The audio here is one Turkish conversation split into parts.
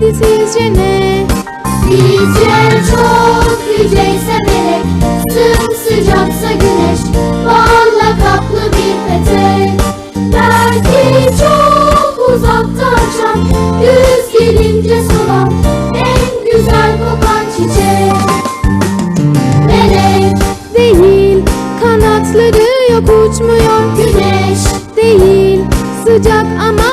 haydi sizce ne? Bizce çok yüceyse melek Sımsıcaksa güneş Balla kaplı bir petek. Belki çok uzakta açan Güz gelince solan En güzel kokan çiçek. Melek, Değil kanatları yok uçmuyor. güneş, Değil sıcak ama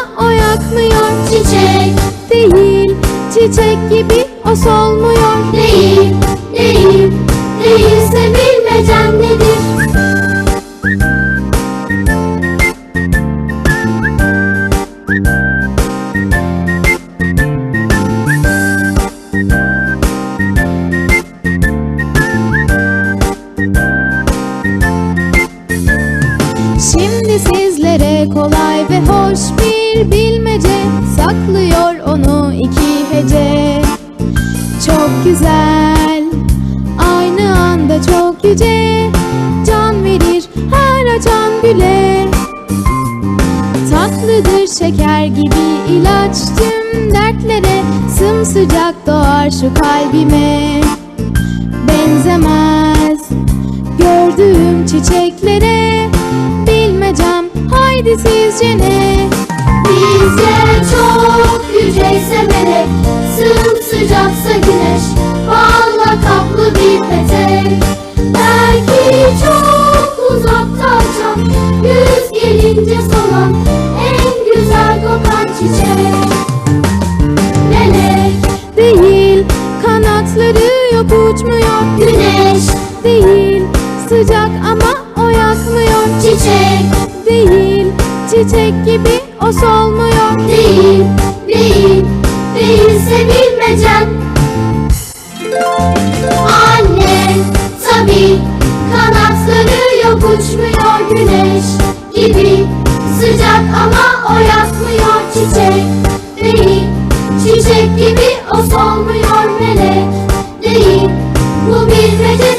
çiçek gibi o solmuyor Değil, değil, değilse bilmecen nedir? Şimdi sizlere kolay ve hoş bir bilmece yüce Can verir her açan güle Tatlıdır şeker gibi ilaç tüm dertlere Sımsıcak doğar şu kalbime Benzemez gördüğüm çiçeklere Bilmecem haydi sizce ne? Bizce çok yüceyse melek Sımsıcaksa uçmuyor Güneş değil sıcak ama o yakmıyor. Çiçek değil çiçek gibi o solmuyor. Değil değil değilse bilmecen. Anne tabi kanatları yok uçmuyor. Güneş gibi sıcak ama o yakmıyor. Çiçek değil çiçek gibi o solmuyor. Melek değil bilmece